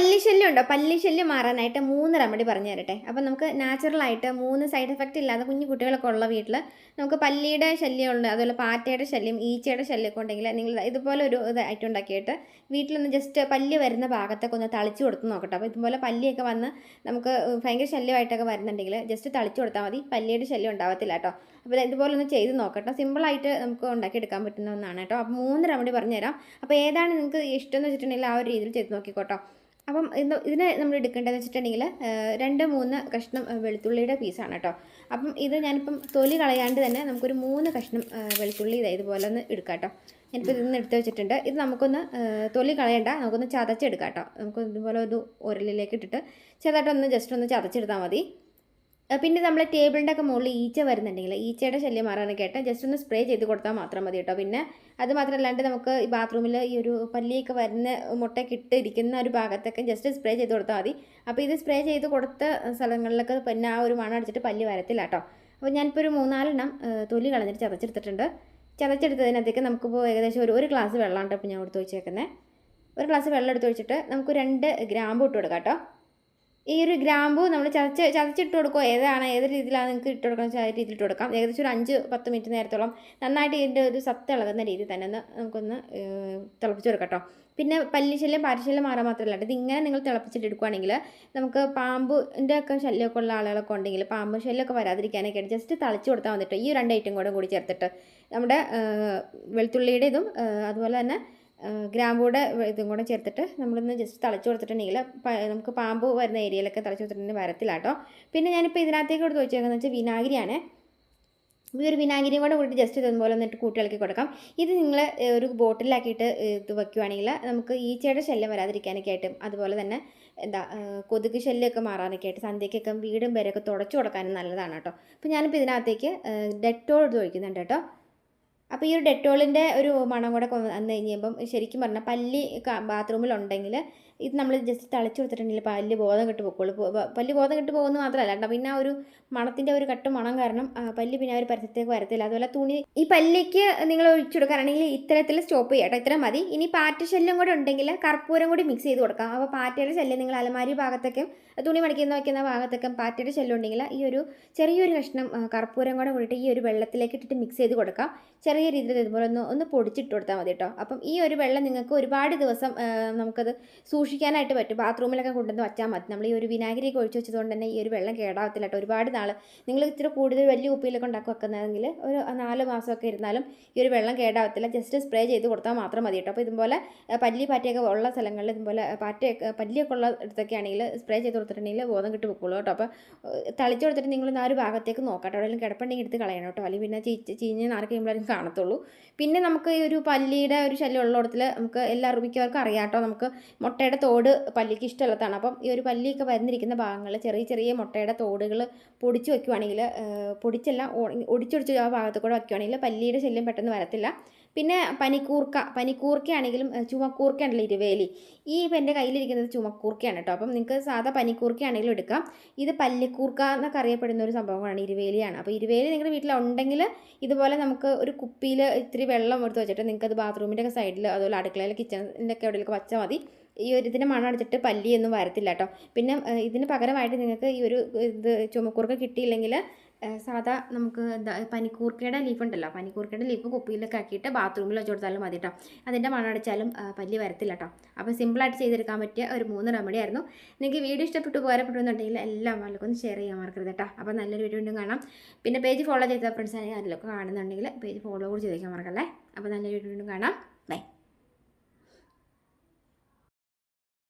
പല്ലി ശല്യം ഉണ്ടോ? പല്ലി ശല്യം മാറാനായിട്ട് മൂന്ന് റെമഡി പറഞ്ഞു തരട്ടെ. അപ്പം നമുക്ക് നാച്ചുറൽ ആയിട്ട് മൂന്ന് സൈഡ് എഫക്റ്റ് ഇല്ലാതെ കുഞ്ഞു കുട്ടികളൊക്കെ ഉള്ള വീട്ടിൽ നമുക്ക് പല്ലിയുടെ ശല്യമുണ്ട് അതുപോലെ പാറ്റയുടെ ശല്യം ഈച്ചയുടെ ശല്യമൊക്കെ ഉണ്ടെങ്കിൽ നിങ്ങൾ ഇതുപോലെ ഒരു ഇത് ഐറ്റം ഉണ്ടാക്കിയിട്ട് വീട്ടിലൊന്ന് ജസ്റ്റ് പല്ലി വരുന്ന ഭാഗത്തൊക്കെ ഒന്ന് തളിച്ചു കൊടുത്ത് നോക്കട്ടെ. അപ്പോൾ ഇതുപോലെ പല്ലിയൊക്കെ വന്ന് നമുക്ക് ഭയങ്കര ശല്യമായിട്ടൊക്കെ വരുന്നുണ്ടെങ്കിൽ ജസ്റ്റ് തളിച്ചു കൊടുത്താൽ മതി. പല്ലിയുടെ ശല്യം ഉണ്ടാവത്തില്ല കേട്ടോ. അപ്പോൾ ഇതുപോലെ ഒന്ന് ചെയ്ത് നോക്കട്ടെ. സിമ്പിളായിട്ട് നമുക്ക് ഉണ്ടാക്കിയെടുക്കാൻ പറ്റുന്ന ഒന്നാണ് കേട്ടോ. അപ്പോൾ മൂന്ന് റെമഡി പറഞ്ഞുതരാം അപ്പോൾ ഏതാണ് നിങ്ങൾക്ക് ഇഷ്ടം എന്ന് വെച്ചിട്ടുണ്ടെങ്കിൽ ആ ഒരു രീതിയിൽ ചെയ്ത് നോക്കിക്കോട്ടോ. അപ്പം ഇന്ന് ഇതിന് നമ്മൾ എടുക്കേണ്ടതെന്ന് വെച്ചിട്ടുണ്ടെങ്കിൽ രണ്ട് മൂന്ന് കഷ്ണം വെളുത്തുള്ളിയുടെ പീസാണ് കേട്ടോ. അപ്പം ഇത് ഞാനിപ്പം തൊലി കളയാണ്ട് തന്നെ നമുക്കൊരു മൂന്ന് കഷ്ണം വെളുത്തുള്ളി ഇതാ ഇതുപോലെ ഒന്ന് എടുക്കാം കേട്ടോ. ഞാനിപ്പോൾ ഇതിൽ നിന്ന് എടുത്ത് വെച്ചിട്ടുണ്ട്. ഇത് നമുക്കൊന്ന് തൊലി കളയണ്ട. നമുക്കൊന്ന് ചതച്ചെടുക്കാം കേട്ടോ. നമുക്ക് ഇതുപോലെ ഒരു ഉരലിലേക്ക് ഇട്ടിട്ട് ചെറുതായിട്ടൊന്ന് ജസ്റ്റ് ഒന്ന് ചതച്ചെടുത്താൽ മതി. പിന്നെ നമ്മൾ ടേബിളിന്റെ ഒക്കെ മുകളിൽ ഈച്ച വരുന്നുണ്ടെങ്കിൽ ഈച്ചയുടെ ശല്യം മാറാനൊക്കെ ആയിട്ട് ജസ്റ്റ് ഒന്ന് സ്പ്രേ ചെയ്ത് കൊടുത്താൽ മാത്രം മതി കേട്ടോ. പിന്നെ അത് മാത്രമല്ലാണ്ട് നമുക്ക് ഈ ബാത്റൂമിൽ ഈ ഒരു പല്ലിയൊക്കെ വരുന്ന മുട്ടയൊക്കെ ഇട്ട് ഇരിക്കുന്ന ഒരു ഭാഗത്തൊക്കെ ജസ്റ്റ് സ്പ്രേ ചെയ്ത് കൊടുത്താൽ മതി. അപ്പോൾ ഇത് സ്പ്രേ ചെയ്ത് കൊടുത്ത സ്ഥലങ്ങളിലൊക്കെ പിന്നെ ആ ഒരു മണം അടിച്ചിട്ട് പല്ലി വരത്തില്ല കേട്ടോ. അപ്പോൾ ഞാനിപ്പോൾ ഒരു മൂന്നാലെണ്ണം തൊലി കളഞ്ഞിട്ട് ചതച്ചെടുത്തിട്ടുണ്ട്. ചതച്ചെടുത്തതിനകത്തേക്ക് നമുക്കിപ്പോൾ ഏകദേശം ഒരു ഒരു ഗ്ലാസ് വെള്ളമാണ് ഇപ്പോൾ ഞാൻ എടുത്ത് വെച്ചേക്കുന്നത്. ഒരു ഗ്ലാസ് വെള്ളം എടുത്ത് വെച്ചിട്ട് നമുക്ക് രണ്ട് ഗ്രാമ്പ് ഇട്ട് കൊടുക്കാം കേട്ടോ. ഈ ഒരു ഗ്രാമ്പു നമ്മൾ ചതച്ച് ചതച്ചിട്ട് കൊടുക്കുക ഏതാണ്? ഏത് രീതിയിലാണ് നിങ്ങൾക്ക് ഇട്ട് കൊടുക്കണം ആ രീതിയിൽ ഇട്ട് കൊടുക്കാം? ഏകദേശം ഒരു അഞ്ച് പത്ത് മിനിറ്റ് നേരത്തോളം നന്നായിട്ട് ഇതിന്റെ ഒരു സത്ത് ഇളകുന്ന രീതിയിൽ തന്നെ ഒന്ന് നമുക്കൊന്ന് തിളപ്പിച്ച് കൊടുക്കാം കേട്ടോ. പിന്നെ പല്ലിശല്യം പാരശല്യം മാറാൻ മാത്രമല്ല ഇത് ഇങ്ങനെ നിങ്ങൾ തിളപ്പിച്ചിട്ട് എടുക്കുകയാണെങ്കിൽ നമുക്ക് പാമ്പിന്റെ ഒക്കെ ശല്യമൊക്കെ ഉള്ള ആളുകളൊക്കെ ഉണ്ടെങ്കിൽ പാമ്പ് ശല്യമൊക്കെ വരാതിരിക്കാനൊക്കെ ജസ്റ്റ് തളിച്ച് കൊടുത്താൽ വന്നിട്ട് ഈ രണ്ട് ഐറ്റം കൂടെ കൂടി ചേർത്തിട്ട്. നമ്മുടെ വെളുത്തുള്ളിയുടെ ഇതും അതുപോലെ തന്നെ ഗ്രാമ്പൂടെ ഇതും കൂടെ ചേർത്തിട്ട് നമ്മളിന്ന് ജസ്റ്റ് തളിച്ച് കൊടുത്തിട്ടുണ്ടെങ്കിൽ നമുക്ക് പാമ്പ് വരുന്ന ഏരിയയിലൊക്കെ തളച്ച് കൊടുത്തിട്ടുണ്ടെങ്കിൽ വരത്തില്ല കേട്ടോ പിന്നെ ഞാനിപ്പോൾ ഇതിനകത്തേക്ക് കൊടുത്ത് വെച്ചേക്കുന്നത് വെച്ചാൽ വിനാഗിരിയാണ്. ഈ ഒരു വിനാഗിരിയും കൂടെ കൂട്ടി ജസ്റ്റ് ഇതുപോലെ എന്നിട്ട് കൂട്ടി ഇളക്കി കൊടുക്കാം. ഇത് നിങ്ങൾ ഒരു ബോട്ടിലാക്കിയിട്ട് ഇത് വെക്കുവാണെങ്കിൽ നമുക്ക് ഈച്ചയുടെ ശല്യം വരാതിരിക്കാനൊക്കെ ആയിട്ടും അതുപോലെ തന്നെ എന്താ കൊതുക് ശല്യമൊക്കെ മാറാനൊക്കെ ആയിട്ട് സന്ധ്യയ്ക്കൊക്കെ വീടും പേരൊക്കെ തുടച്ചു കൊടുക്കാനും നല്ലതാണ് കേട്ടോ. അപ്പോൾ ഞാനിപ്പോൾ ഇതിനകത്തേക്ക് ഡെറ്റോൾ ഇത് ഒഴിക്കുന്നുണ്ട് കേട്ടോ. അപ്പോൾ ഈ ഒരു ഡെറ്റോളിന്റെ ഒരു മണം കൂടെ വന്നു കഴിഞ്ഞപ്പം ശരിക്കും പറഞ്ഞാൽ പല്ലി ബാത്റൂമിലുണ്ടെങ്കിൽ ഇത് നമ്മൾ ജസ്റ്റ് തളിച്ച് കൊടുത്തിട്ടുണ്ടെങ്കിൽ പല്ല് ബോധം കെട്ട് പൊക്കോളൂ. പല്ല് ബോധം കെട്ട് പോകുന്ന മാത്രമല്ല കേട്ടോ. പിന്നെ ആ ഒരു മണത്തിന്റെ ഒരു കട്ട് മണം കാരണം പല്ല് പിന്നെ ആ ഒരു പരിസരത്തേക്ക് വരത്തില്ല. അതുപോലെ തുണി ഈ പല്ലിക്ക് നിങ്ങൾ ഒഴിച്ചു കൊടുക്കുകയാണെങ്കിൽ ഇത്തരത്തിൽ സ്റ്റോപ്പ് ചെയ്യാം കേട്ടോ. ഇത്ര മതി. ഇനി പാറ്റ ശല്യം കൂടെ ഉണ്ടെങ്കിൽ കർപ്പൂരം കൂടി മിക്സ് ചെയ്ത് കൊടുക്കാം. അപ്പോൾ പാറ്റയുടെ ശല്യം നിങ്ങൾ അലമാരി ഭാഗത്തേക്കും തുണി മടിക്കുന്ന വയ്ക്കുന്ന ഭാഗത്തേക്കും പാറ്റയുടെ ശല്യം ഉണ്ടെങ്കിൽ ഈ ഒരു ചെറിയൊരു കഷ്ണം കർപ്പൂരം കൂടെ കൂടിയിട്ട് ഈ ഒരു വെള്ളത്തിലേക്ക് ഇട്ടിട്ട് മിക്സ് ചെയ്ത് കൊടുക്കാം. ചെറിയ രീതിയിൽ ഇതുപോലെ ഒന്ന് ഒന്ന് പൊടിച്ചിട്ട് കൊടുത്താൽ മതി കേട്ടോ. അപ്പം ഈ ഒരു വെള്ളം നിങ്ങൾക്ക് ഒരുപാട് ദിവസം നമുക്കത് നമുക്കത് സൂക്ഷിക്കാനായിട്ട് പറ്റും. ബാത്റൂമിലൊക്കെ കൊണ്ടുവന്ന് വച്ചാൽ മതി. നമ്മൾ ഈ ഒരു വിനാഗിരിയൊക്കെ ഒഴിച്ച് വെച്ചതുകൊണ്ട് തന്നെ ഈ ഒരു വെള്ളം കേടാവത്തില്ല കേട്ടോ ഒരുപാട് നാൾ നിങ്ങൾ ഇത്തിരി കൂടുതൽ വലിയ കുപ്പിയിലൊക്കെ ഉണ്ടാക്കി വെക്കുന്നതെങ്കിൽ ഒരു നാല് മാസമൊക്കെ ഇരുന്നാലും ഈ ഒരു വെള്ളം കേടാവത്തില്ല. ജസ്റ്റ് സ്പ്രേ ചെയ്ത് കൊടുത്താൽ മാത്രം മതി കേട്ടോ. അപ്പോൾ ഇതുപോലെ പല്ലി പാറ്റയൊക്കെ ഉള്ള സ്ഥലങ്ങളിൽ ഇതുപോലെ പാറ്റയൊക്കെ പല്ലിയൊക്കെ ഉള്ള ഇടത്തൊക്കെ ആണെങ്കിൽ സ്പ്രേ ചെയ്ത് കൊടുത്തിട്ടുണ്ടെങ്കിൽ ബോധം കിട്ടി കേട്ടോ. അപ്പോൾ തളിച്ച് കൊടുത്തിട്ട് നിങ്ങൾ ആ ഒരു ഭാഗത്തേക്ക് നോക്കട്ടോ. എവിടെയെങ്കിലും കിടപ്പുണ്ടെങ്കിൽ എടുത്ത് കളയണം കേട്ടോ. അല്ലെങ്കിൽ പിന്നെ ചീച്ച് ചീഞ്ഞ് കഴിയുമ്പോഴായിരിക്കും കാണത്തുള്ളൂ. പിന്നെ നമുക്ക് ഈ ഒരു പല്ലിയുടെ ഒരു ശല്യം ഉള്ളിടത്തിൽ നമുക്ക് എല്ലാ മിക്കവർക്കും അറിയാം കേട്ടോ. നമുക്ക് മുട്ടയുടെ തോട് പല്ലിക്ക് ഇഷ്ടമുള്ളതാണ്. അപ്പം ഈ ഒരു പല്ലിയൊക്കെ വരുന്നിരിക്കുന്ന ഭാഗങ്ങൾ ചെറിയ ചെറിയ മുട്ടയുടെ തോടുകൾ പൊടിച്ച് വയ്ക്കുവാണെങ്കിൽ പൊടിച്ചല്ല ഒടിച്ചൊടിച്ച് ആ ഭാഗത്ത് കൂടെ വയ്ക്കുവാണെങ്കിൽ പല്ലിയുടെ ശല്യം പെട്ടെന്ന് വരത്തില്ല. പിന്നെ പനിക്കൂർക്ക പനിക്കൂർക്കയാണെങ്കിലും ചുമക്കൂർക്കയാണല്ലോ ഇരുവേലി. ഈ ഇപ്പം എന്റെ കയ്യിലിരിക്കുന്നത് ചുമക്കൂർക്കയാണ് കേട്ടോ. അപ്പം നിങ്ങൾക്ക് സാധാ പനിക്കൂർക്കയാണെങ്കിലും എടുക്കാം. ഇത് പല്ലിക്കൂർക്ക എന്നൊക്കെ അറിയപ്പെടുന്ന ഒരു സംഭവമാണ് ഇരുവേലിയാണ്. അപ്പോൾ ഇരുവേലി നിങ്ങളുടെ വീട്ടിലുണ്ടെങ്കിൽ ഇതുപോലെ നമുക്ക് ഒരു കുപ്പിയിൽ ഇത്തിരി വെള്ളം എടുത്ത് വെച്ചിട്ട് നിങ്ങൾക്ക് അത് ബാത്റൂമിന്റെ ഒക്കെ സൈഡിൽ അതുപോലെ അടുക്കളയിൽ കിച്ചണിന്റെ ഒക്കെ എവിടെയൊക്കെ വച്ചാൽ മതി. ഈ ഒരു ഇതിന്റെ മണം പല്ലിയൊന്നും വരത്തില്ല കേട്ടോ പിന്നെ ഇതിന് പകരമായിട്ട് നിങ്ങൾക്ക് ഈ ഒരു ഇത് ചുമക്കൂർക്ക കിട്ടിയില്ലെങ്കിൽ സാധാ നമുക്ക് എന്താ പനിക്കൂർക്കയുടെ ലീഫ് ഉണ്ടല്ലോ പനിക്കൂർക്കയുടെ ലീഫ് കുപ്പിയിലൊക്കെ ആക്കിയിട്ട് ബാത്റൂമിൽ വെച്ച് കൊടുത്താലും മതി കേട്ടോ അതിന്റെ മണം അടിച്ചാലും പല്ലി വരത്തില്ല കേട്ടോ അപ്പോൾ സിമ്പിളായിട്ട് ചെയ്തെടുക്കാൻ പറ്റിയ ഒരു മൂന്ന് റെമഡി ആയിരുന്നു. നിങ്ങൾക്ക് വീഡിയോ ഇഷ്ടപ്പെട്ടു ഉപകാരപ്പെട്ടു എന്നുണ്ടെങ്കിൽ എല്ലാം ഒന്ന് ഷെയർ ചെയ്യാൻ മറക്കരുത് കേട്ടോ അപ്പോൾ നല്ലൊരു വീഡിയോ വീണ്ടും കാണാം. പിന്നെ പേജ് ഫോളോ ചെയ്ത ഫ്രണ്ട്സ് ആണെങ്കിൽ അതിലൊക്കെ കാണുന്നുണ്ടെങ്കിൽ പേജ് ഫോളോ കൂടി ചെയ്തേക്കാൻ മറക്കല്ലേ? അപ്പോൾ നല്ലൊരു വീഡിയോ വീണ്ടും കാണാം. ബൈ